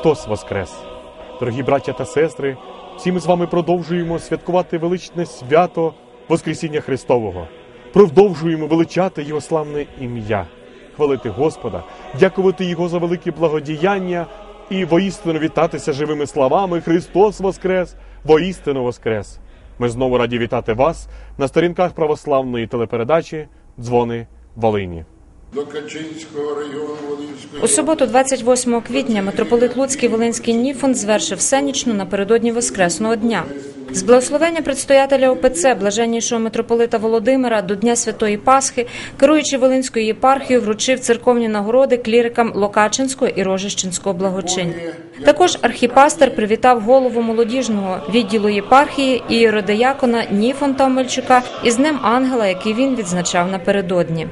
Христос Воскрес! Дорогі браття та сестри, всі ми з вами продовжуємо святкувати величне свято Воскресіння Христового. Продовжуємо величати Його славне ім'я, хвалити Господа, дякувати Його за великі благодіяння і воістину вітатися живими словами Христос Воскрес! Воістину Воскрес! Ми знову раді вітати вас на сторінках православної телепередачі Дзвони Волині. До Качинського району Волинської У суботу, 28 квітня, митрополит Луцький Волинський Ніфон звершив всенічну напередодні Воскресного дня. З благословення предстоятеля ОПЦ, блаженнішого митрополита Володимира до Дня Святої Пасхи, керуючи Волинською єпархією, вручив церковні нагороди клірикам Локачинського і Рожищенського благочин. Також архіпастер привітав голову молодіжного відділу єпархії і Ніфонта Омельчука із Днем Ангела, який він відзначав напередодні.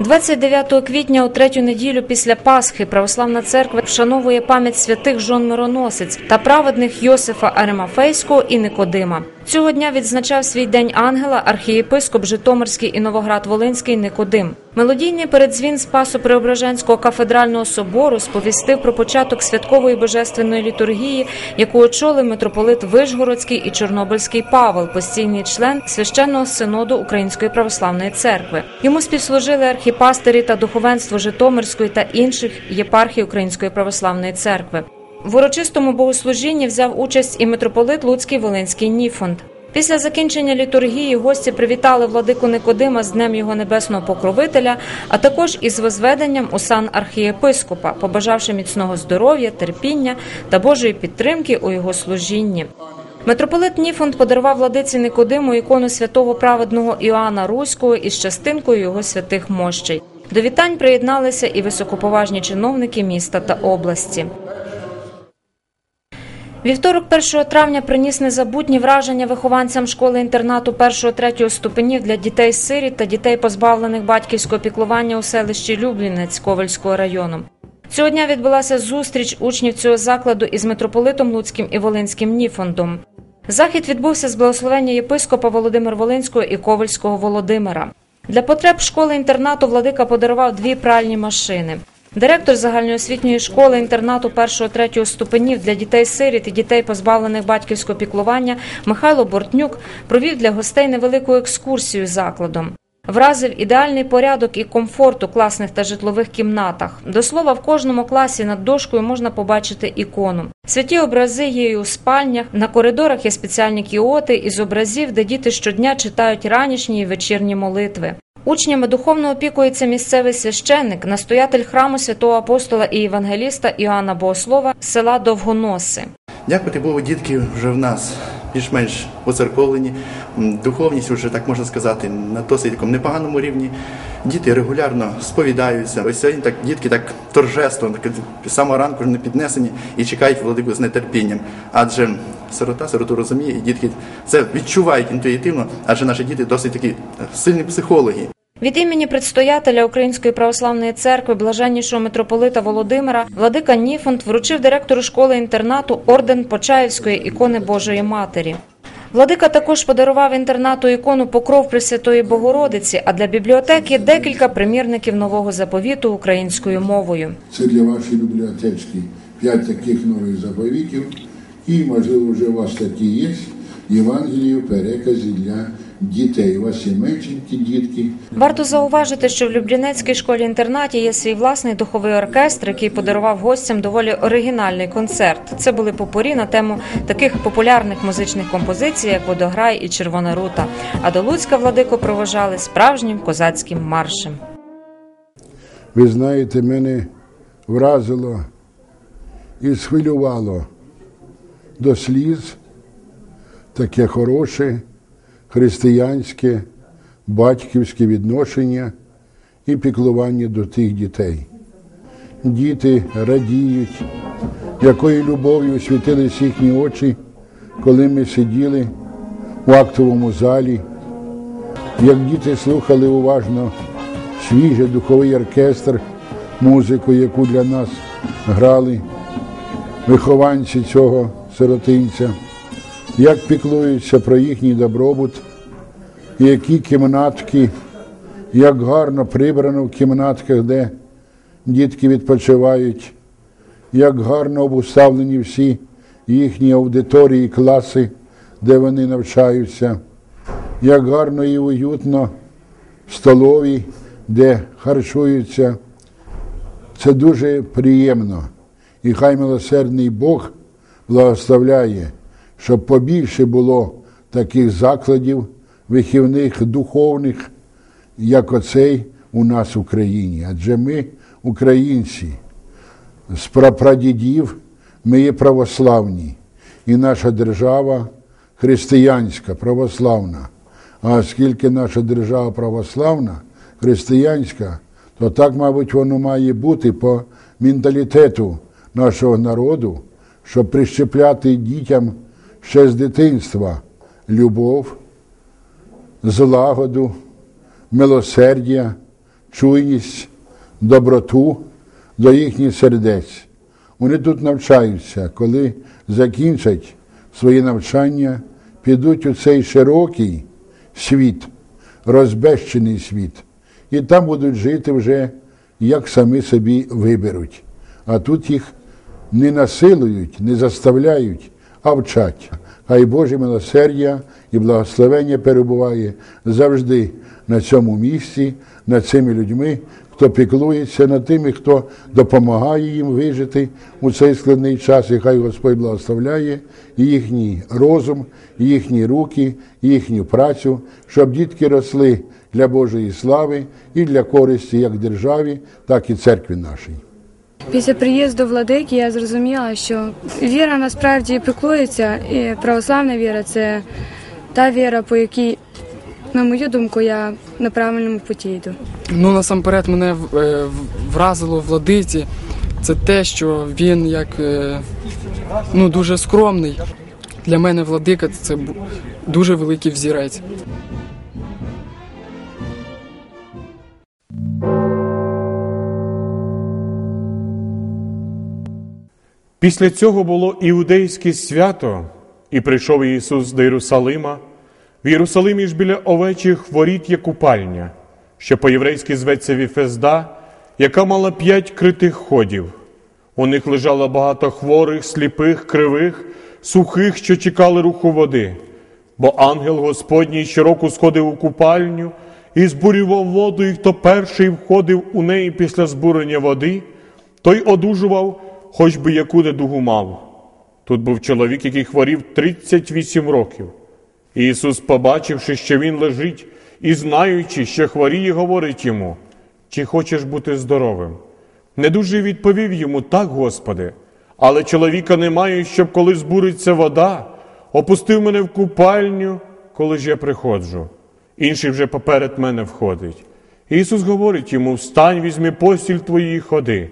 29 квітня у третю неділю після Пасхи Православна церква вшановує пам'ять святих жон мироносиць та праведних Йосифа Аримафейського і Никодима. Цього дня відзначав свій день ангела архієпископ Житомирський і Новоград-Волинський Никодим. Мелодійний передзвін Спасо Преображенського кафедрального собору сповістив про початок святкової божественної літургії, яку очолив митрополит Вишгородський і Чорнобильський Павел, постійний член священного синоду Української православної церкви. Йому співслужили архіпастері та духовенство Житомирської та інших єпархій Української православної церкви. В урочистому богослужінні взяв участь і митрополит Луцький Волинський Ніфонд. Після закінчення літургії гості привітали владику Никодима з Днем його небесного покровителя, а також із возведенням у сан архієпископа, побажавши міцного здоров'я, терпіння та Божої підтримки у його служінні. Митрополит Ніфонд подарував владиці Никодиму ікону святого праведного Іоанна Руського із частинкою його святих мощей. До вітань приєдналися і високоповажні чиновники міста та області. Вівторок 1 травня приніс незабутні враження вихованцям школи-інтернату 1-3 ступенів для дітей сиріт та дітей, позбавлених батьківського піклування у селищі Люблінець Ковальського району. Цього дня відбулася зустріч учнів цього закладу із митрополитом Луцьким і Волинським Ніфондом. Захід відбувся з благословення єпископа Володимир Волинського і Ковальського Володимира. Для потреб школи-інтернату владика подарував дві пральні машини. Директор загальноосвітньої школи інтернату 1-3 ступенів для дітей-сиріт і дітей, позбавлених батьківського піклування, Михайло Бортнюк провів для гостей невелику екскурсію закладом. Вразив ідеальний порядок і комфорт у класних та житлових кімнатах. До слова, в кожному класі над дошкою можна побачити ікону. Святі образи є і у спальнях, на коридорах є спеціальні кіоти із образів, де діти щодня читають ранішні і вечірні молитви. Учнями духовно опікується місцевий священник, настоятель храму святого апостола і євангеліста Іоанна Богослова села Довгоноси. Дякувати Богу, дітки вже в нас більш-менш поцерковлені. Духовність вже так можна сказати на досить такому непоганому рівні. Діти регулярно сповідаються. Ось сьогодні так дітки так торжеством, так самого ранку не піднесені і чекають владику з нетерпінням. Адже сирота сироту розуміє, і дітки це відчувають інтуїтивно, адже наші діти досить такі е, сильні психологи. Від імені предстоятеля Української православної церкви, блаженнішого митрополита Володимира, владика Ніфонд вручив директору школи-інтернату орден Почаївської ікони Божої Матері. Владика також подарував інтернату ікону Покров Пресвятої Богородиці, а для бібліотеки декілька примірників нового заповіту українською мовою. Це для вашої бібліотечки п'ять таких нових заповітів. І, можливо, вже у вас такі є. Євангелію перекази для дітей. У вас є меншенькі дітки. Варто зауважити, що в Люблінецькій школі-інтернаті є свій власний духовий оркестр, який подарував гостям доволі оригінальний концерт. Це були попорі на тему таких популярних музичних композицій, як Водограй і Червона рута. А до Луцька владику провожали справжнім козацьким маршем. Ви знаєте, мене вразило і схвилювало до сліз таке хороше, християнське батьківське відношення і піклування до тих дітей. Діти радіють, якою любов'ю світились їхні очі, коли ми сиділи у актовому залі, як діти слухали уважно свіжий духовий оркестр, музику, яку для нас грали вихованці цього сиротинця, як піклуються про їхній добробут, які кімнатки, як гарно прибрано в кімнатках, де дітки відпочивають, як гарно обуставлені всі їхні аудиторії, класи, де вони навчаються, як гарно і уютно в столовій, де харчуються. Це дуже приємно. І хай милосердний Бог благословляє, щоб побільше було таких закладів вихівних, духовних, як оцей у нас в Україні. Адже ми, українці, з прапрадідів, ми є православні, і наша держава християнська, православна. А оскільки наша держава православна, християнська, то так, мабуть, воно має бути по менталітету нашого народу, щоб прищепляти дітям ще з дитинства любов, злагоду, милосердя, чуйність, доброту до їхніх сердець. Вони тут навчаються, коли закінчать своє навчання, підуть у цей широкий світ, розбещений світ, і там будуть жити вже як самі собі виберуть. А тут їх не насилують, не заставляють, а вчать. Хай Боже милосердя і благословення перебуває завжди на цьому місці, над цими людьми, хто піклується над тими, хто допомагає їм вижити у цей складний час, і хай Господь благословляє їхній розум, їхні руки, їхню працю, щоб дітки росли для Божої слави і для користі як державі, так і церкві нашій. Після приїзду владики я зрозуміла, що віра насправді піклується, і православна віра це та віра, по якій, на мою думку, я на правильному путі йду. Ну, насамперед, мене е, вразило владиці. Це те, що він як е, ну, дуже скромний. Для мене владика це дуже великий взірець. Після цього було іудейське свято, і прийшов Ісус до Єрусалима. В Єрусалимі ж біля овечих воріт є купальня, що по-єврейськи зветься Віфезда, яка мала п'ять критих ходів. У них лежало багато хворих, сліпих, кривих, сухих, що чекали руху води. Бо ангел Господній щороку сходив у купальню і збурював воду, і хто перший входив у неї після збурення води, той одужував, хоч би яку недугу мав. Тут був чоловік, який хворів 38 років. Ісус, побачивши, що він лежить, і знаючи, що хворіє, говорить йому, чи хочеш бути здоровим? Не дуже відповів йому, так, Господи, але чоловіка немає, щоб коли збуриться вода, опустив мене в купальню, коли ж я приходжу. Інший вже поперед мене входить. Ісус говорить йому: Встань, візьми постіль твої і ходи.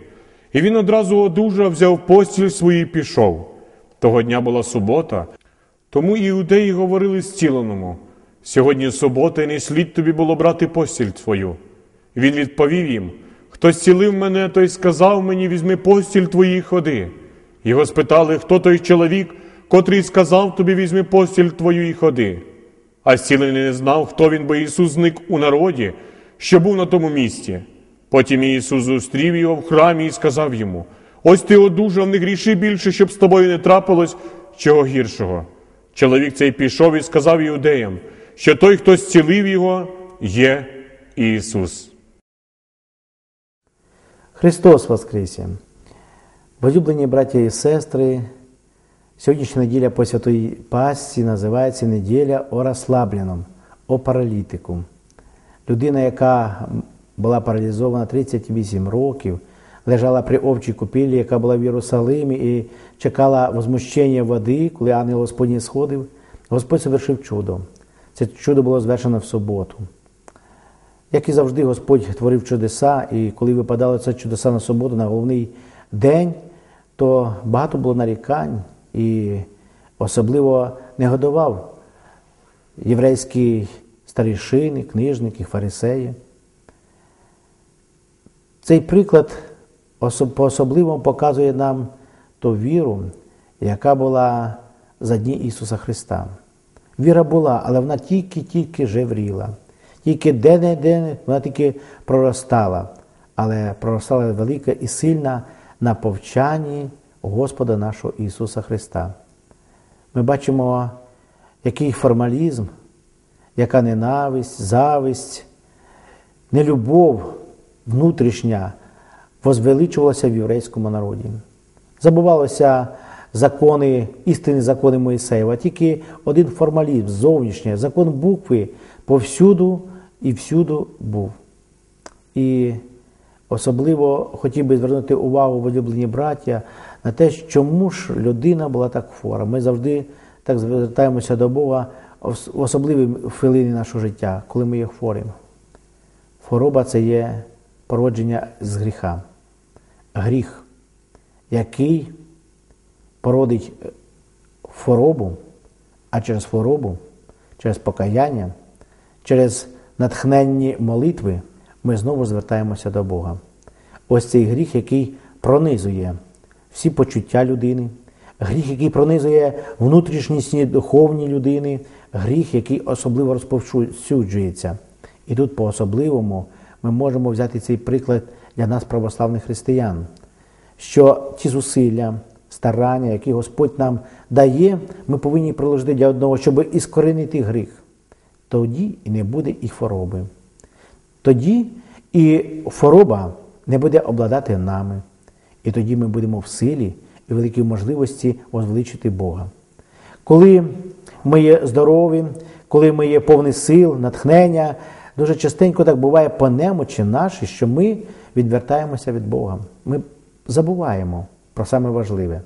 І він одразу одужав, взяв постіль свою і пішов. Того дня була субота, тому іудеї говорили зціленому: сьогодні субота, і не слід тобі було брати постіль твою. Він відповів їм: Хто зцілив мене, той сказав мені, візьми постіль твої і ходи. Його спитали, хто той чоловік, котрий сказав тобі, візьми постіль твою і ходи. А зцілений не знав, хто він, бо Ісус зник у народі, що був на тому місці. Потім Ісус зустрів його в храмі і сказав йому: Ось ти одужав, не гріши більше, щоб з тобою не трапилось чого гіршого. Чоловік цей пішов і сказав іудеям, що той, хто зцілив його, є Ісус. Христос Воскресе! Возлюблені браття і сестри, сьогоднішня неділя по Святої Пасці називається неділя о розслабленому, о паралітику. Людина, яка була паралізована 38 років, лежала при овчій купілі, яка була в Єрусалимі, і чекала возмущення води, коли ангел Господній сходив, Господь совершив чудо. Це чудо було звершено в суботу. Як і завжди, Господь творив чудеса, і коли випадало це чудеса на суботу, на головний день, то багато було нарікань і особливо негодував єврейські старішини, книжники, фарисеї. Цей приклад особ- по-особливому показує нам ту віру, яка була за дні Ісуса Христа. Віра була, але вона тільки-тільки жевріла. Тільки де-не-де вона тільки проростала, але проростала велика і сильна на повчанні Господа нашого Ісуса Христа. Ми бачимо, який формалізм, яка ненависть, зависть, нелюбов внутрішня возвеличувалася в єврейському народі. Забувалося закони, істинні закони Моїсеєва, тільки один формалізм, зовнішній, закон букви повсюду і всюду був. І особливо хотів би звернути увагу, улюблені браття, на те, чому ж людина була так хвора. Ми завжди так звертаємося до Бога в особливі хвилини нашого життя, коли ми є хворі. Хвороба це є породження з гріха. Гріх, який породить хворобу, а через хворобу, через покаяння, через натхненні молитви ми знову звертаємося до Бога. Ось цей гріх, який пронизує всі почуття людини, гріх, який пронизує внутрішнісні духовні людини, гріх, який особливо розповсюджується. І тут по-особливому ми можемо взяти цей приклад для нас, православних християн, що ті зусилля, старання, які Господь нам дає, ми повинні приложити для одного, щоб іскоренити гріх. Тоді і не буде і хвороби. Тоді і хвороба не буде обладати нами. І тоді ми будемо в силі і великій можливості возвеличити Бога. Коли ми є здорові, коли ми є повні сил, натхнення, дуже частенько так буває по немочі наші, що ми відвертаємося від Бога. Ми забуваємо про саме важливе.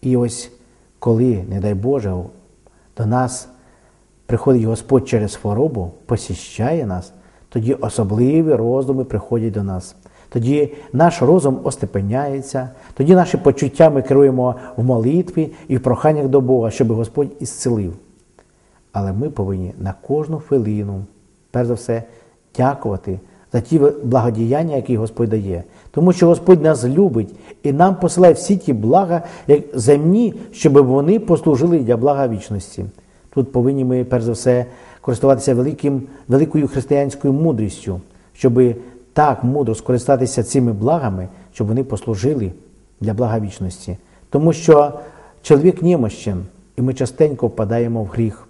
І ось коли, не дай Боже, до нас приходить Господь через хворобу, посіщає нас, тоді особливі роздуми приходять до нас. Тоді наш розум остепеняється, тоді наші почуття ми керуємо в молитві і в проханнях до Бога, щоб Господь ісцелив. Але ми повинні на кожну хвилину, перш за все, дякувати за ті благодіяння, які Господь дає. Тому що Господь нас любить і нам посилає всі ті блага, як земні, щоб вони послужили для блага вічності. Тут повинні ми, перш за все, користуватися великим, великою християнською мудрістю, щоб так мудро скористатися цими благами, щоб вони послужили для блага вічності. Тому що чоловік немощен, і ми частенько впадаємо в гріх,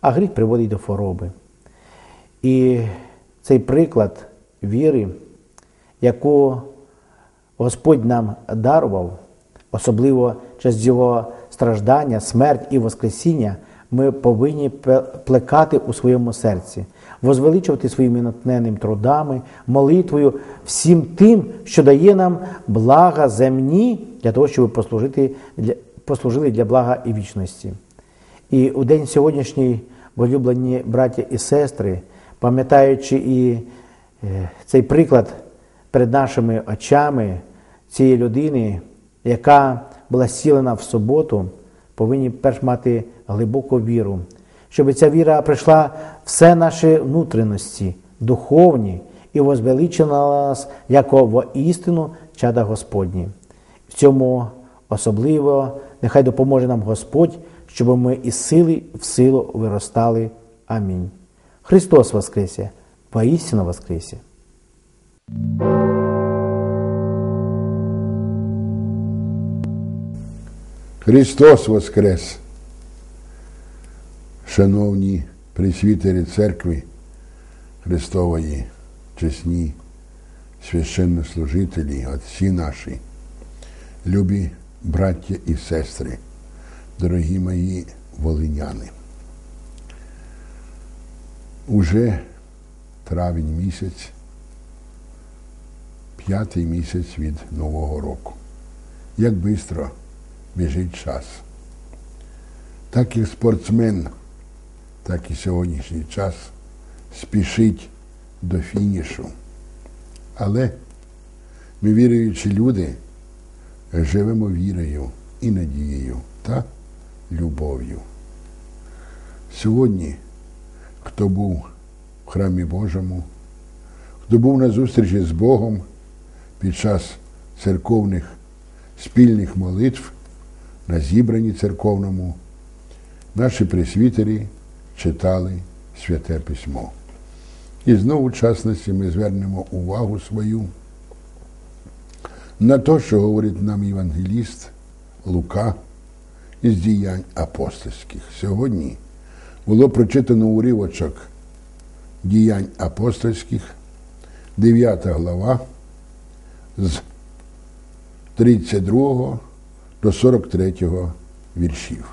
а гріх приводить до хвороби. І цей приклад віри, яку Господь нам дарував, особливо через його страждання, смерть і Воскресіння, ми повинні плекати у своєму серці, возвеличувати своїми натхненними трудами, молитвою, всім тим, що дає нам блага земні, для того, щоб послужити для, послужили для блага і вічності. І у день сьогоднішній, улюблені браття і сестри, пам'ятаючи і цей приклад перед нашими очами цієї людини, яка була сілена в суботу, повинні перш мати глибоку віру, щоб ця віра прийшла все наші внутрішності, духовні, і возвеличила нас як воістину чада Господні. В цьому особливо нехай допоможе нам Господь, щоб ми із сили в силу виростали. Амінь. Христос Воскресе! Воістину Воскресе! Христос Воскрес! Шановні присвітері церкви Христової, чесні священнослужителі, отці наші, любі браття і сестри, дорогі мої волиняни. Уже травень місяць, п'ятий місяць від Нового року. Як швидко біжить час. Так як спортсмен, так і сьогоднішній час спішить до фінішу. Але ми, віруючі люди, живемо вірою і надією та любов'ю. Сьогодні, хто був в храмі Божому, хто був на зустрічі з Богом під час церковних спільних молитв на зібранні церковному, наші пресвітері читали святе письмо. І знову в частності ми звернемо увагу свою на те, що говорить нам євангеліст Лука із діянь апостольських. Сьогодні було прочитано уривочок діянь апостольських, 9 глава з 32 до 43 віршів.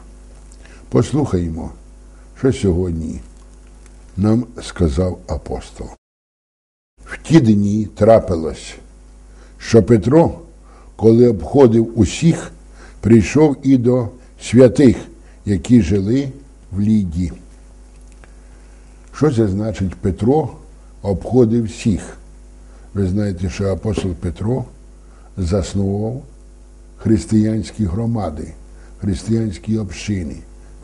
Послухаємо, що сьогодні нам сказав апостол. В ті дні трапилось, що Петро, коли обходив усіх, прийшов і до святих, які жили в Ліді. Що це значить Петро обходив всіх? Ви знаєте, що апостол Петро заснував християнські громади, християнські общини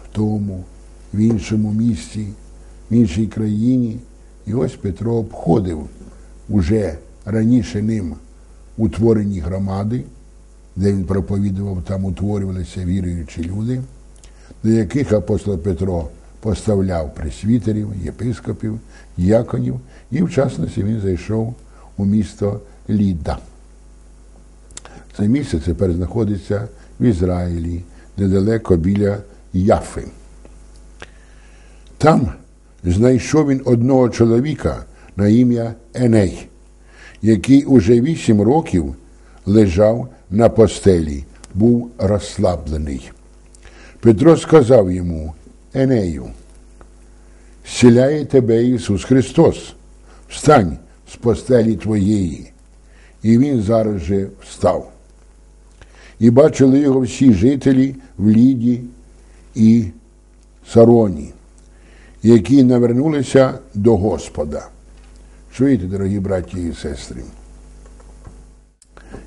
в тому, в іншому місці, в іншій країні. І ось Петро обходив уже раніше ним утворені громади, де він проповідував, там утворювалися віруючі люди, до яких апостол Петро поставляв пресвітерів, єпископів, діяконів, і в частності він зайшов у місто Лідда. Це місце тепер знаходиться в Ізраїлі, недалеко біля Яфи. Там знайшов він одного чоловіка на ім'я Еней, який уже вісім років лежав на постелі, був розслаблений. Петро сказав йому, Енею, зціляє тебе Ісус Христос, встань з постелі твоєї. І він зараз же встав. І бачили його всі жителі в Ліді і Сароні, які навернулися до Господа. Чуєте, дорогі браті і сестри?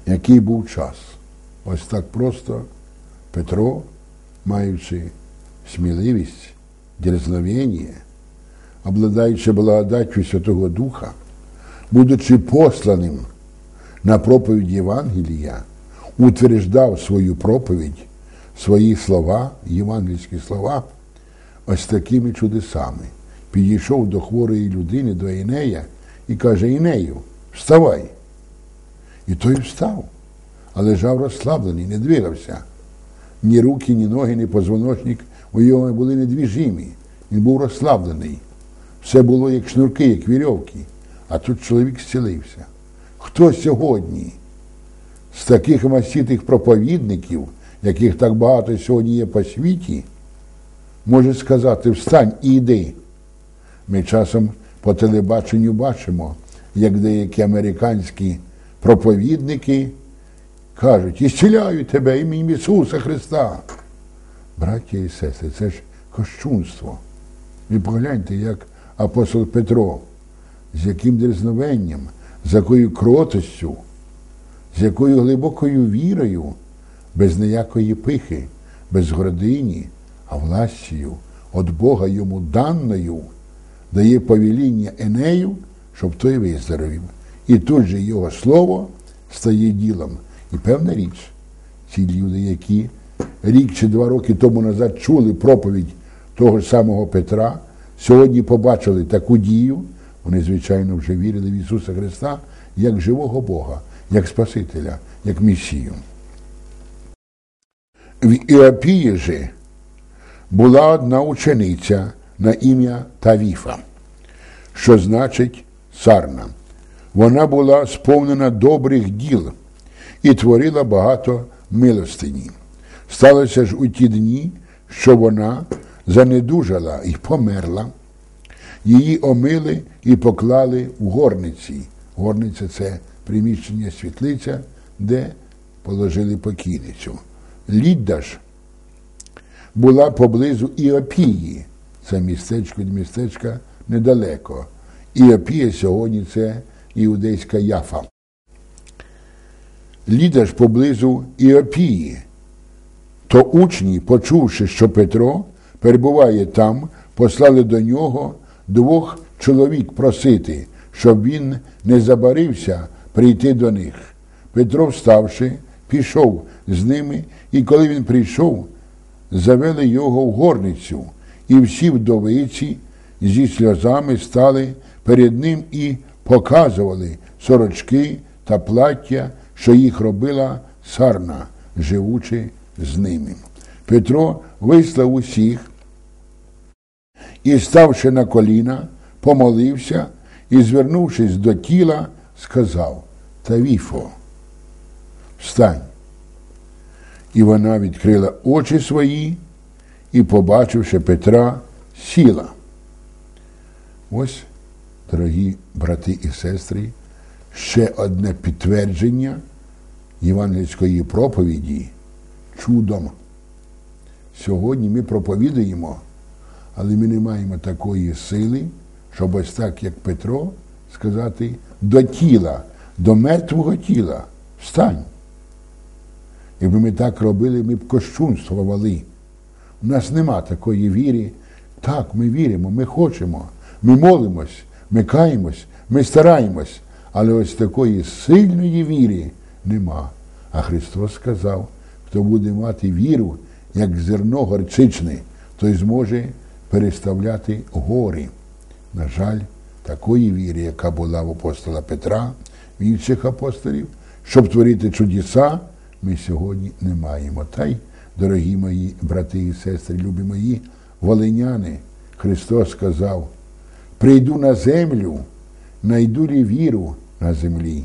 Який був час? Ось так просто Петро, маючи сміливість, дерзновення, обладаючи благодаттю Святого Духа, будучи посланим на проповідь Євангелія, утверждав свою проповідь, свої слова, євангельські слова, ось такими чудесами. Підійшов до хворої людини, до Інея, і каже: Інею, вставай. І той встав, а лежав розслаблений, не двигався. Ні руки, ні ноги, ні позвоночник його були недвіжимі. Він був розслаблений. Все було як шнурки, як вірьовки. А тут чоловік зцілився. Хто сьогодні з таких масітих проповідників, яких так багато сьогодні є по світі, може сказати встань і йди. Ми часом по телебаченню бачимо, як деякі американські проповідники кажуть, «Ісціляю тебе ім'ям Ісуса Христа. Браття і сестри, це ж кощунство. Ви погляньте, як апостол Петро, з яким дерзновенням, з якою кротостю, з якою глибокою вірою, без ніякої пихи, без гордині, а властю від Бога йому даною, дає повеління Енею, щоб той виздоровів. І тут же його слово стає ділом. І певна річ, ці люди, які рік чи два роки тому назад чули проповідь того ж самого Петра, сьогодні побачили таку дію, вони, звичайно, вже вірили в Ісуса Христа як живого Бога, як Спасителя, як Месію. В Іопії же була одна учениця на ім'я Тавіфа, що значить царна. Вона була сповнена добрих діл і творила багато милостині. Сталося ж у ті дні, що вона занедужала і померла. Її омили і поклали в горниці. Горниця це приміщення світлиця, де положили покійницю. Лідда ж була поблизу Іопії, це містечко від містечка недалеко. Іопія сьогодні це іудейська яфа. Ліда ж поблизу Іопії. То учні, почувши, що Петро перебуває там, послали до нього двох чоловік просити, щоб він не забарився прийти до них. Петро, вставши, пішов з ними, і коли він прийшов, завели його в горницю, і всі вдовиці зі сльозами стали перед ним і показували сорочки та плаття, що їх робила сарна, живучи з ними. Петро вислав усіх і, ставши на коліна, помолився і, звернувшись до тіла, сказав Тавіфо, встань. І вона відкрила очі свої і, побачивши Петра, сіла. Ось, дорогі брати і сестри, ще одне підтвердження євангельської проповіді чудом. Сьогодні ми проповідуємо, але ми не маємо такої сили, щоб ось так, як Петро, сказати до тіла, до мертвого тіла. Встань. Якби ми так робили, ми б кощунствували. У нас нема такої віри. Так, ми віримо, ми хочемо, ми молимось, ми каємось, ми стараємось, але ось такої сильної віри нема. А Христос сказав, хто буде мати віру, як зерно горчичне, той зможе переставляти гори. На жаль, такої віри, яка була в апостола Петра, в інших апостолів, щоб творити чудеса, ми сьогодні не маємо. Та й, дорогі мої брати і сестри, любі мої волиняни, Христос сказав, прийду на землю, найду лі віру на землі.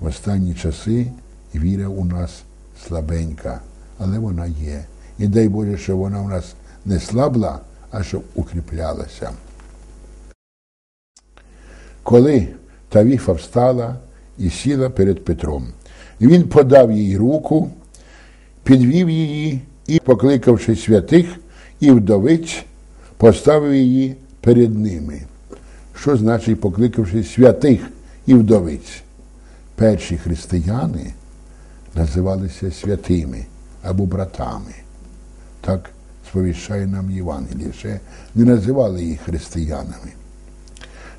В останні часи віра у нас слабенька, але вона є. І дай Боже, що вона у нас не слабла, а щоб укріплялася. Коли Тавіфа встала і сіла перед Петром, він подав їй руку, підвів її і, покликавши святих і вдовиць, поставив її перед ними. Що значить покликавши святих і вдовиць? Перші християни називалися святими або братами. Так сповіщає нам Євангеліє. Ще не називали їх християнами.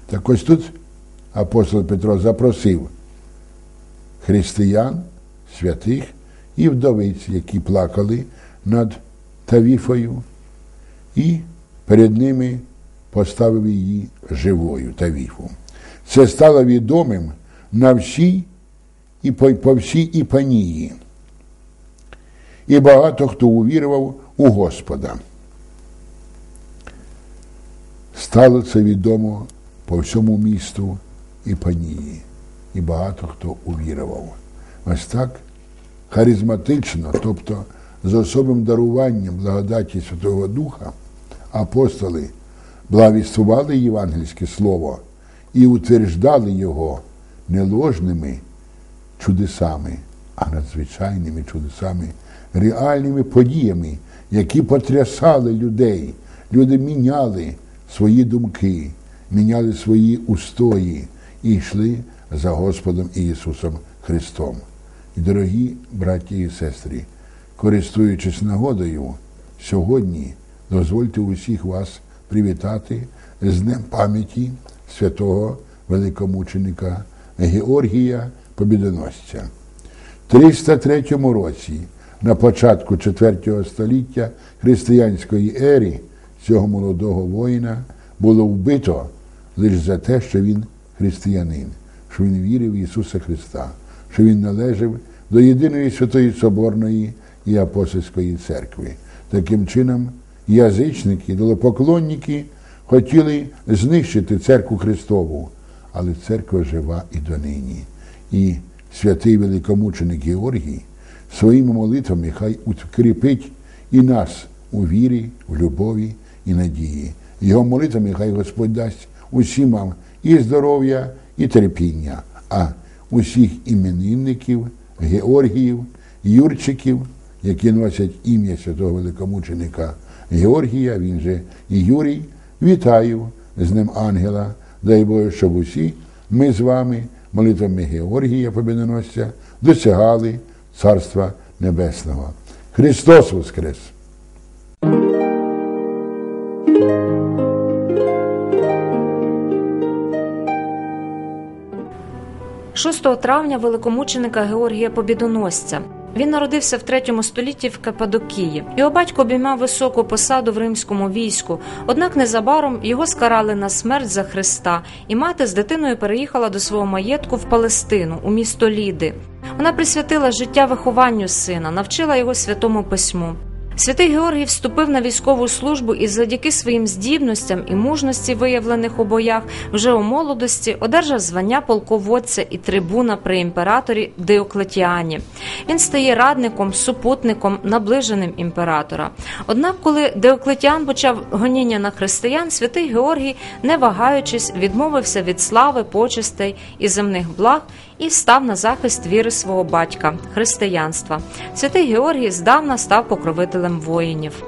Так ось тут апостол Петро запросив християн, святих і вдовиць, які плакали над Тавіфою, і перед ними поставив її живою Тавіфу. Це стало відомим на всій і по, по всій Іпанії. І багато хто увірував у Господа. Стало це відомо по всьому місту Іпанії. І багато хто увірував. Ось так харизматично, тобто з особим даруванням благодаті Святого Духа, апостоли благовістували євангельське слово і утверждали його не ложними чудесами, а надзвичайними чудесами, реальними подіями, які потрясали людей. Люди міняли свої думки, міняли свої устої і йшли за Господом Ісусом Христом. І, дорогі браті і сестри, користуючись нагодою, сьогодні дозвольте усіх вас привітати з Днем пам'яті святого великомученика Георгія Побідоносця. В 303 році, на початку IV століття християнської ери, цього молодого воїна було вбито лише за те, що він християнин, що він вірив в Ісуса Христа, що він належав до єдиної святої Соборної і апостольської церкви. Таким чином, язичники, долопоклонники хотіли знищити церкву Христову, але церква жива і донині. І святий великомученик Георгій своїми молитвами хай укріпить і нас у вірі, в любові і надії. Його молитвами хай Господь дасть усім вам і здоров'я, і терпіння, а усіх іменинників, Георгіїв, Юрчиків, які носять ім'я святого великомученика Георгія, він же і Юрій, вітаю з ним ангела, дай Боже, щоб усі ми з вами, молитвами Георгія Побідоносця, досягали Царства Небесного. Христос Воскрес! Шостого травня великомученика Георгія Побідоносця. Він народився в третьому столітті в Кападокії. Його батько обіймав високу посаду в римському війську. Однак незабаром його скарали на смерть за Христа, і мати з дитиною переїхала до свого маєтку в Палестину, у місто Ліди. Вона присвятила життя вихованню сина, навчила його святому письму. Святий Георгій вступив на військову службу і завдяки своїм здібностям і мужності, виявлених у боях, вже у молодості одержав звання полководця і трибуна при імператорі Диоклетіані. Він стає радником, супутником, наближеним імператора. Однак, коли Диоклетіан почав гоніння на християн, святий Георгій, не вагаючись, відмовився від слави, почестей і земних благ і став на захист віри свого батька християнства. Святий Георгій здавна став покровителем воїнів.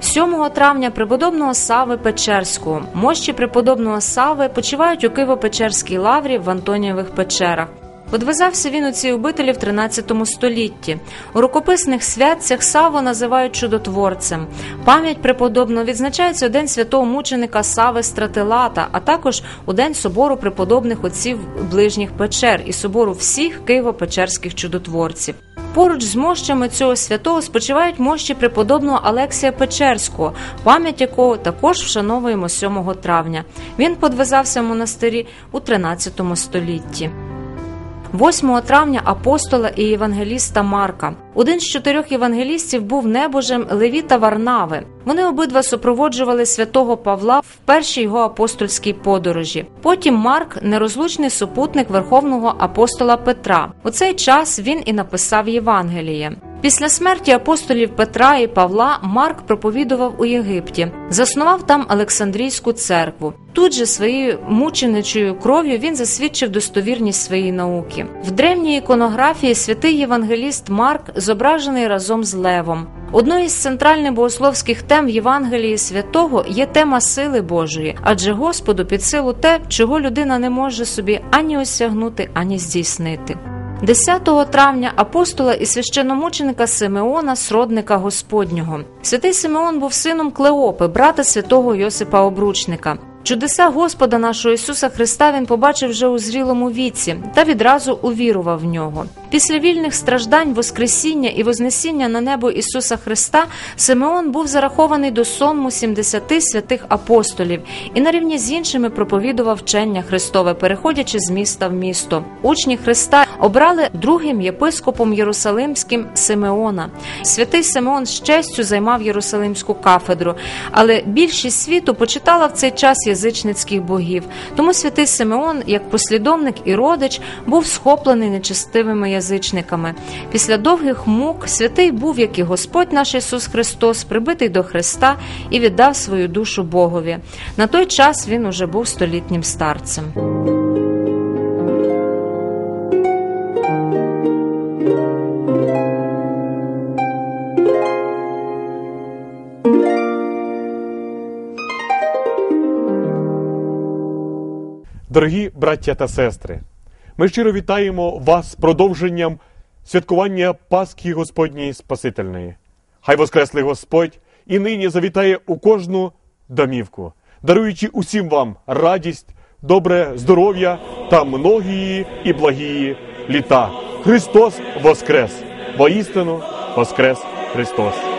7 травня преподобного Сави Печерського мощі преподобного Сави почивають у Києво-Печерській лаврі в Антонієвих печерах. Одвизався він у цій обителі в 13 столітті. У рукописних святцях Саву називають чудотворцем. Пам'ять преподобного відзначається у день святого мученика Сави Стратилата, а також у день собору преподобних отців ближніх печер і собору всіх києво-печерських чудотворців. Поруч з мощами цього святого спочивають мощі преподобного Алексія Печерського, пам'ять якого також вшановуємо 7 травня. Він подвизався в монастирі у 13 столітті. 8 травня апостола і євангеліста Марка. Один з чотирьох євангелістів був небожем Леві та Варнави. Вони обидва супроводжували святого Павла в першій його апостольській подорожі. Потім Марк нерозлучний супутник верховного апостола Петра. У цей час він і написав Євангеліє. Після смерті апостолів Петра і Павла Марк проповідував у Єгипті, заснував там Олександрійську церкву. Тут же своєю мученичою кров'ю він засвідчив достовірність своєї науки. В древній іконографії святий євангеліст Марк зображений разом з Левом. Одною із центральних богословських тем в Євангелії святого є тема сили Божої, адже Господу під силу те, чого людина не може собі ані осягнути, ані здійснити. 10 травня апостола і священомученика Симеона, сродника Господнього. Святий Симеон був сином Клеопи, брата святого Йосипа Обручника. Чудеса Господа нашого Ісуса Христа він побачив вже у зрілому віці та відразу увірував в нього. Після вільних страждань, Воскресіння і Вознесіння на небо Ісуса Христа Симеон був зарахований до сонму 70 святих апостолів і на рівні з іншими проповідував вчення Христове, переходячи з міста в місто. Учні Христа обрали другим єпископом Єрусалимським Симеона. Святий Симеон з честю займав Єрусалимську кафедру, але більшість світу почитала в цей час язичницьких богів. Тому святий Симеон, як послідовник і родич, був схоплений нечестивими язичниками. Після довгих мук святий був, як і Господь наш Ісус Христос, прибитий до Христа і віддав свою душу Богові. На той час він уже був столітнім старцем. Дорогі браття та сестри, ми щиро вітаємо вас з продовженням святкування Пасхи Господньої Спасительної. Хай Воскреслий Господь і нині завітає у кожну домівку, даруючи усім вам радість, добре здоров'я та многії і благії літа. Христос Воскрес! Воістину Воскрес Христос!